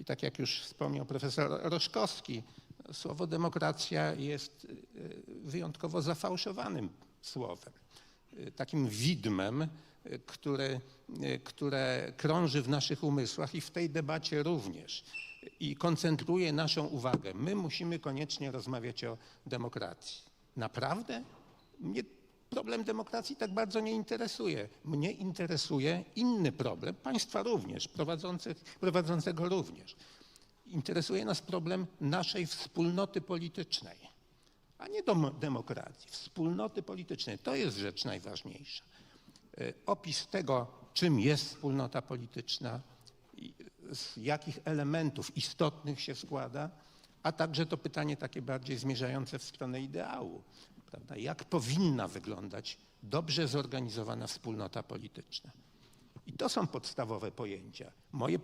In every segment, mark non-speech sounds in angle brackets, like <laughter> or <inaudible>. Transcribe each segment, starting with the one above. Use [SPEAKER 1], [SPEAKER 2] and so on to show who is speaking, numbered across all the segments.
[SPEAKER 1] I tak jak już wspomniał profesor Roszkowski, słowo demokracja jest y, wyjątkowo zafałszowanym słowem, y, takim widmem, y, które, które krąży w naszych umysłach i w tej debacie również i koncentruje naszą uwagę. My musimy koniecznie rozmawiać o demokracji. Naprawdę? Mnie problem demokracji tak bardzo nie interesuje. Mnie interesuje inny problem, państwa również, prowadzącego również. Interesuje nas problem naszej wspólnoty politycznej, a nie demokracji, wspólnoty politycznej. To jest rzecz najważniejsza. E, Opis tego, czym jest wspólnota polityczna, i z jakich elementów istotnych się składa, a także to pytanie takie bardziej zmierzające w stronę ideału. Prawda? Jak powinna wyglądać dobrze zorganizowana wspólnota polityczna? I to są podstawowe pojęcia. Moje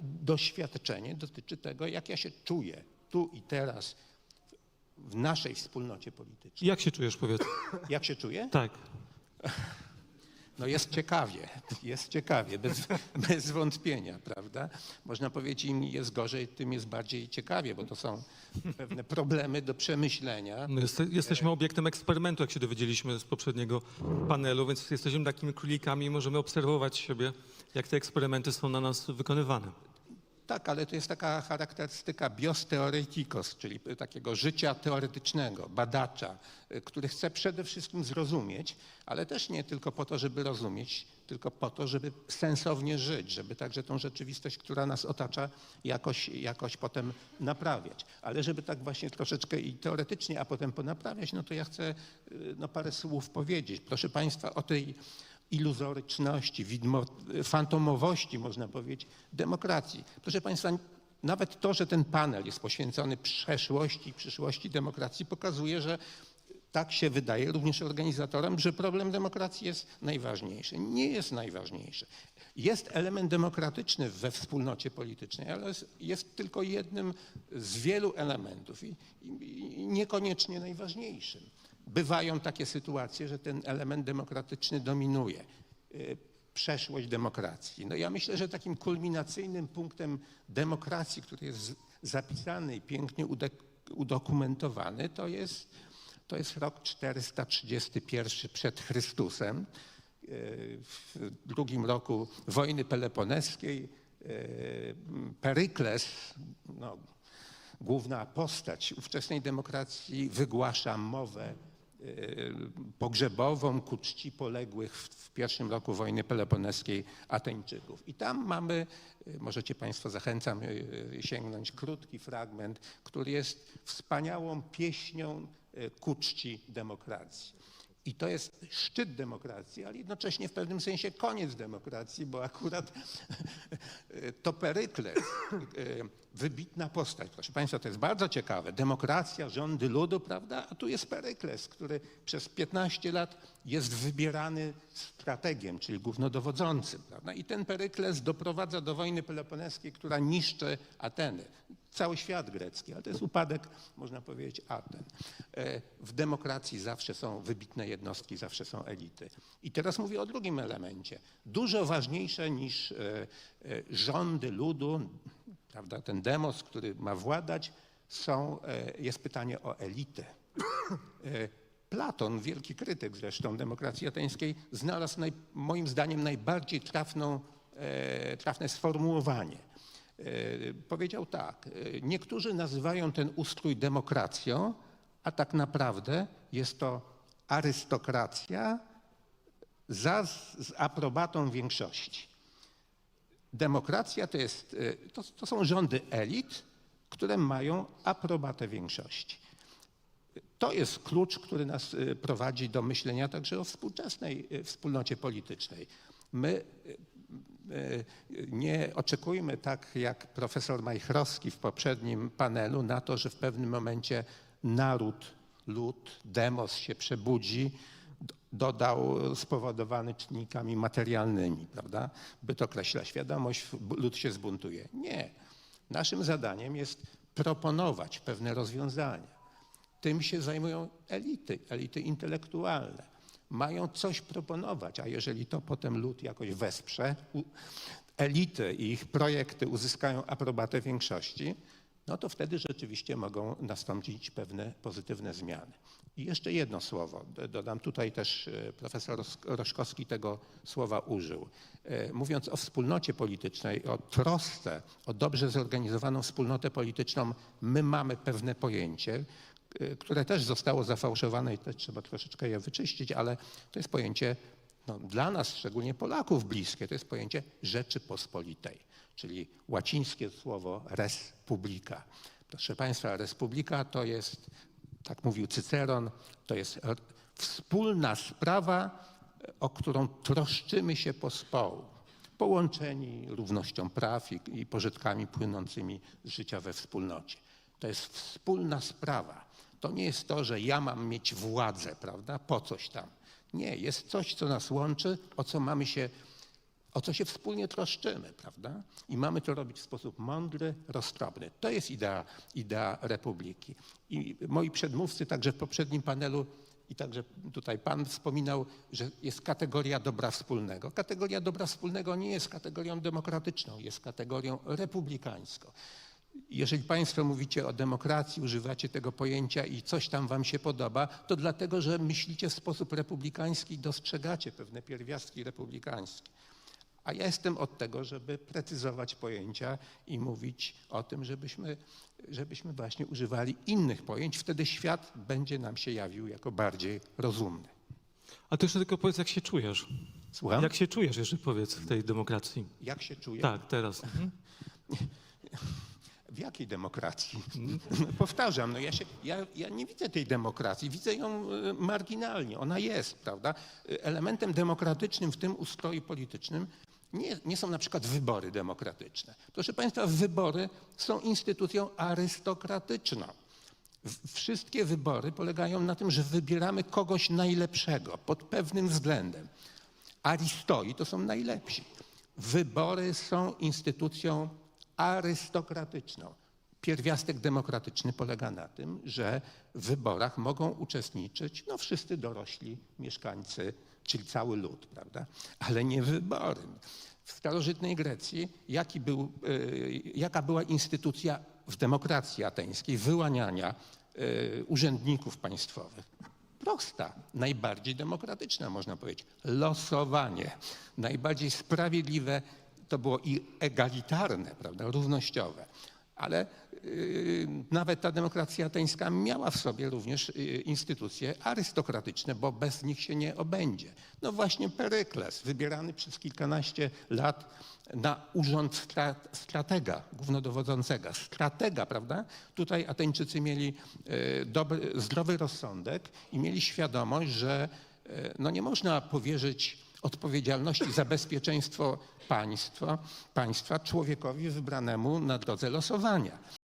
[SPEAKER 1] doświadczenie dotyczy tego, jak ja się czuję tu i teraz w naszej wspólnocie politycznej.
[SPEAKER 2] Jak się czujesz, powiedz?
[SPEAKER 1] Jak się czuję?
[SPEAKER 2] Tak. <laughs>
[SPEAKER 1] No jest ciekawie, <laughs> jest ciekawie, bez, <laughs> bez wątpienia, prawda? Można powiedzieć, im jest gorzej, tym jest bardziej ciekawie, bo to są pewne problemy do przemyślenia.
[SPEAKER 2] No jest, jesteśmy obiektem eksperymentu, jak się dowiedzieliśmy z poprzedniego panelu, więc jesteśmy takimi królikami i możemy obserwować siebie, jak te eksperymenty są na nas wykonywane.
[SPEAKER 1] Tak, ale to jest taka charakterystyka bios theoretikos, czyli takiego życia teoretycznego, badacza, y, który chce przede wszystkim zrozumieć, ale też nie tylko po to, żeby rozumieć, tylko po to, żeby sensownie żyć, żeby także tą rzeczywistość, która nas otacza, jakoś, jakoś potem naprawiać. Ale żeby tak właśnie troszeczkę i teoretycznie, a potem ponaprawiać, no to ja chcę y, no, parę słów powiedzieć. Proszę Państwa, o tej iluzoryczności, widmo, fantomowości, można powiedzieć, demokracji. Proszę Państwa, nawet to, że ten panel jest poświęcony przeszłości i przyszłości demokracji, pokazuje, że tak się wydaje również organizatorom, że problem demokracji jest najważniejszy. Nie jest najważniejszy. Jest element demokratyczny we wspólnocie politycznej, ale jest, tylko jednym z wielu elementów i, i niekoniecznie najważniejszym. Bywają takie sytuacje, że ten element demokratyczny dominuje. Y, Przeszłość demokracji. No ja myślę, że takim kulminacyjnym punktem demokracji, który jest zapisany i pięknie udokumentowany, to jest, to jest rok 431 przed Chrystusem. Y, W drugim roku wojny peloponeskiej y, Perykles, no, główna postać ówczesnej demokracji wygłasza mowę pogrzebową ku czci poległych w, w pierwszym roku wojny peloponeskiej Ateńczyków. I tam mamy, y, możecie Państwo zachęcam y, sięgnąć, krótki fragment, który jest wspaniałą pieśnią y, ku czci demokracji. I to jest szczyt demokracji, ale jednocześnie w pewnym sensie koniec demokracji, bo akurat <laughs> to Perykles, e, wybitna postać. Proszę Państwa, to jest bardzo ciekawe. Demokracja, rządy ludu, prawda? A tu jest Perykles, który przez 15 lat jest wybierany strategiem, czyli głównodowodzącym. Prawda? I ten Perykles doprowadza do wojny peloponeskiej, która niszczy Ateny. Cały świat grecki, ale to jest upadek, można powiedzieć, Aten. E, W demokracji zawsze są wybitne jednostki, zawsze są elity. I teraz mówię o drugim elemencie. Dużo ważniejsze niż e, e, rządy ludu, prawda, ten demos, który ma władać, są, e, jest pytanie o elitę. Platon, wielki krytyk zresztą demokracji ateńskiej, znalazł naj, moim zdaniem najbardziej trafną, trafne sformułowanie. Powiedział tak, niektórzy nazywają ten ustrój demokracją, a tak naprawdę jest to arystokracja za, z aprobatą większości. Demokracja to, jest, y, to, to są rządy elit, które mają aprobatę większości. To jest klucz, który nas y, prowadzi do myślenia także o współczesnej y, wspólnocie politycznej. My nie oczekujmy tak jak profesor Majchrowski w poprzednim panelu na to, że w pewnym momencie naród, lud, demos się przebudzi, dodał spowodowany czynnikami materialnymi, prawda? Byt określa świadomość, lud się zbuntuje. Nie. Naszym zadaniem jest proponować pewne rozwiązania. Tym się zajmują elity, elity intelektualne. Mają coś proponować, a jeżeli to potem lud jakoś wesprze, elity i ich projekty uzyskają aprobatę większości, no to wtedy rzeczywiście mogą nastąpić pewne pozytywne zmiany. I jeszcze jedno słowo, dodam tutaj też e, profesor Ros- Roszkowski tego słowa użył. E, Mówiąc o wspólnocie politycznej, o trosce, o dobrze zorganizowaną wspólnotę polityczną, my mamy pewne pojęcie, e, które też zostało zafałszowane i też trzeba troszeczkę je wyczyścić, ale to jest pojęcie no, dla nas, szczególnie Polaków, bliskie. To jest pojęcie Rzeczypospolitej, czyli łacińskie słowo res publica. Proszę Państwa, respublika to jest, tak mówił Cyceron, to jest wspólna sprawa, o którą troszczymy się pospołu, połączeni równością praw i, i pożytkami płynącymi z życia we wspólnocie. To jest wspólna sprawa. To nie jest to, że ja mam mieć władzę, prawda, po coś tam. Nie, jest coś, co nas łączy, o co mamy się, o co się wspólnie troszczymy, prawda? I mamy to robić w sposób mądry, roztropny. To jest idea, idea republiki. I moi przedmówcy także w poprzednim panelu i także tutaj pan wspominał, że jest kategoria dobra wspólnego. Kategoria dobra wspólnego nie jest kategorią demokratyczną, jest kategorią republikańską. Jeżeli Państwo mówicie o demokracji, używacie tego pojęcia i coś tam Wam się podoba, to dlatego, że myślicie w sposób republikański i dostrzegacie pewne pierwiastki republikańskie. A ja jestem od tego, żeby precyzować pojęcia i mówić o tym, żebyśmy, żebyśmy właśnie używali innych pojęć. Wtedy świat będzie nam się jawił jako bardziej rozumny.
[SPEAKER 2] A ty jeszcze tylko powiedz, jak się czujesz.
[SPEAKER 1] Słucham?
[SPEAKER 2] Jak się czujesz jeszcze powiedz w tej demokracji?
[SPEAKER 1] Jak się czuję?
[SPEAKER 2] Tak, teraz. Mhm.
[SPEAKER 1] W jakiej demokracji? Powtarzam, no ja, się, ja, ja nie widzę tej demokracji, widzę ją e, marginalnie. Ona jest, prawda? E, Elementem demokratycznym w tym ustroju politycznym nie, nie są na przykład wybory demokratyczne. Proszę Państwa, wybory są instytucją arystokratyczną. Wszystkie wybory polegają na tym, że wybieramy kogoś najlepszego pod pewnym względem. Aristoi to są najlepsi. Wybory są instytucją arystokratyczną. Pierwiastek demokratyczny polega na tym, że w wyborach mogą uczestniczyć no, wszyscy dorośli mieszkańcy, czyli cały lud, prawda? Ale nie wybory. W starożytnej Grecji jaki był, y, jaka była instytucja w demokracji ateńskiej wyłaniania y, urzędników państwowych? prosta, najbardziej demokratyczna, można powiedzieć. Losowanie. Najbardziej sprawiedliwe to było i egalitarne, prawda, równościowe. Ale yy, nawet ta demokracja ateńska miała w sobie również yy, instytucje arystokratyczne, bo bez nich się nie obędzie. No właśnie Perykles, wybierany przez kilkanaście lat na urząd stra- stratega, głównodowodzącego. Stratega, prawda? Tutaj Ateńczycy mieli e, dobry, zdrowy rozsądek i mieli świadomość, że no nie można powierzyć odpowiedzialności za bezpieczeństwo państwa, państwa człowiekowi wybranemu na drodze losowania.